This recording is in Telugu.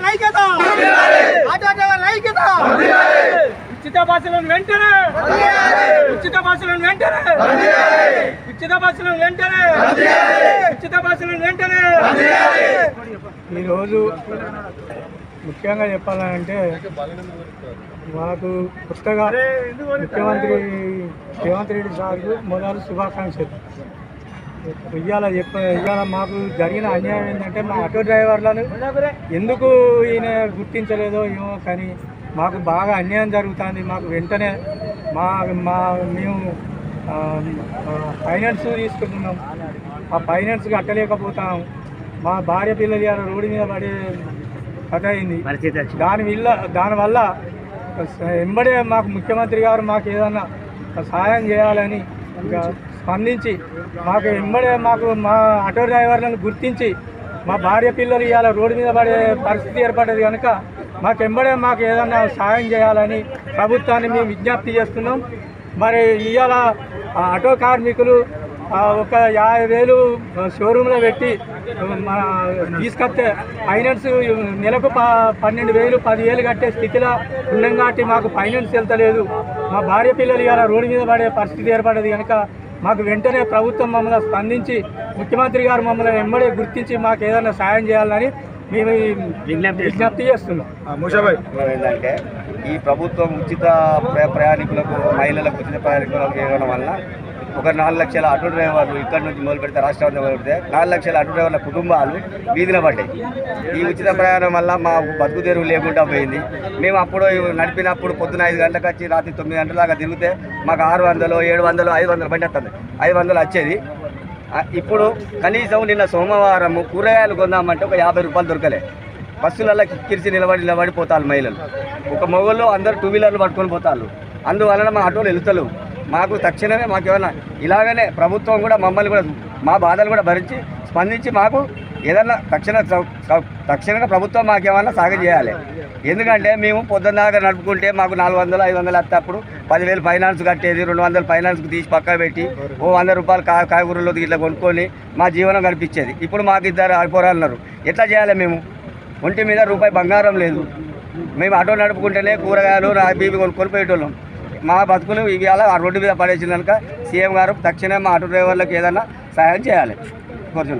డ్రైవర్ల ఐక్యత! ఆటో డ్రైవర్ల ఐక్యత! ఉచిత బస్సులను వెంటనే! ఉచిత బస్సులను వెంటనే! ఉచిత బస్సులను వెంటనే! ఉచిత బస్సులను వెంటనే! ఈరోజు ముఖ్యంగా చెప్పాలంటే మాకు కొత్తగా ముఖ్యమంత్రి రేవంత్ రెడ్డి సార్కు మొదలు శుభాకాంక్షలు. ఇవాళ చెప్ప ఇవాళ మాకు జరిగిన అన్యాయం ఏంటంటే మా ఆటో డ్రైవర్లను ఎందుకు ఈయన గుర్తించలేదో ఏమో కానీ మాకు బాగా అన్యాయం జరుగుతుంది. మాకు వెంటనే మా మా మేము ఫైనాన్స్ తీసుకుంటున్నాం. ఆ ఫైనాన్స్ కట్టలేకపోతాం మా భార్య పిల్లలు ఇవాళ రోడ్డు మీద పడే కథ అయింది. దాని వల్ల దానివల్ల ఎంబడే మాకు ముఖ్యమంత్రి గారు మాకు ఏదన్నా సహాయం చేయాలని ఇంకా స్పందించి మాకు ఎంబడే మాకు మా ఆటో డ్రైవర్లను గుర్తించి మా భార్య పిల్లలు ఇవాళ రోడ్డు మీద పడే పరిస్థితి ఏర్పడ్డది కనుక మాకు ఎంబడే మాకు ఏదన్నా సహాయం చేయాలని ప్రభుత్వాన్ని మేము విజ్ఞప్తి చేస్తున్నాం. మరి ఇవాళ ఆటో కార్మికులు ఒక యాభై వేలు షోరూంలో పెట్టి తీసుకొస్తే ఫైనాన్స్ నెలకు ప పన్నెండు వేలు పదివేలు కట్టే స్థితిలో ఉన్నాం కాబట్టి మాకు ఫైనాన్స్ వెళ్తలేదు. మా భార్య పిల్లలు ఇవాళ రోడ్డు మీద పడే పరిస్థితి ఏర్పడేది కనుక మాకు వెంటనే ప్రభుత్వం మమ్మల్ని స్పందించి ముఖ్యమంత్రి గారు మమ్మల్ని వెంబడే గుర్తించి మాకు ఏదైనా సాయం చేయాలని మేము ఈ విజ్ఞప్తి చేస్తున్నాం. ఏంటంటే ఈ ప్రభుత్వం ఉచిత ప్ర- ప్రయాణికులకు మహిళలకు ఉచిత ప్రయాణికులకు ఇవ్వడం వల్ల ఒక నాలుగు లక్షల ఆటో డ్రైవర్లు ఇక్కడ నుంచి మొదలు పెడితే రాష్ట్రం మొదలు పెడితే నాలుగు లక్షల ఆటో డ్రైవర్ల కుటుంబాలు వీధిన పడ్డాయి. ఈ ఉచిత ప్రయాణం వల్ల మా బతుకు తెరువు లేకుండా పోయింది. మేము అప్పుడు నడిపినప్పుడు పొద్దున ఐదు గంటలకు వచ్చి రాత్రి తొమ్మిది గంటల దాకా తిరిగితే మాకు ఆరు వందలు ఏడు వందలు ఐదు వందలు బండి వస్తుంది. ఐదు వందలు వచ్చేది. ఇప్పుడు కనీసం నిన్న సోమవారం కూరగాయలు కొందామంటే ఒక యాభై రూపాయలు దొరకలే. బస్సులలో కిరిచి నిలబడి నిలబడి పోతారు మహిళలు. ఒక మొగలు అందరు టూ వీలర్లు పట్టుకొని పోతారు అందువలన మా ఆటోలు వెళుతలేవు. మాకు తక్షణమే మాకు ఏమైనా ఇలాగనే ప్రభుత్వం కూడా మమ్మల్ని కూడా మా బాధలు కూడా భరించి స్పందించి మాకు ఏదన్నా తక్షణ తక్షణంగా ప్రభుత్వం మాకు ఏమన్నా చేయాలి. ఎందుకంటే మేము పొద్దున్న దాకా నడుపుకుంటే మాకు నాలుగు వందలు ఐదు వందలు వస్తే అప్పుడు పదివేలు ఫైనాన్స్ కట్టేది రెండు వందలు ఫైనాన్స్కి తీసి పక్క పెట్టి ఓ వంద రూపాయలు కా కాయగూరలో ఇట్లా కొనుక్కొని మా జీవనం గడిపించేది. ఇప్పుడు మాకు ఇద్దరు ఆడిపోరాలన్నారు ఎట్లా చేయాలి మేము? ఒంటి మీద రూపాయి బంగారం లేదు. మేము ఆటో నడుపుకుంటేనే కూరగాయలు బీబీ కొనుక్కొని పోయేటోళ్ళం. మా బతుకులు ఇవాళ ఆ రోడ్డు మీద పడేసిన కనుక సీఎం గారు తక్షణమే మా ఆటో డ్రైవర్లకు ఏదైనా సహాయం చేయాలి. కోరుతున్నాం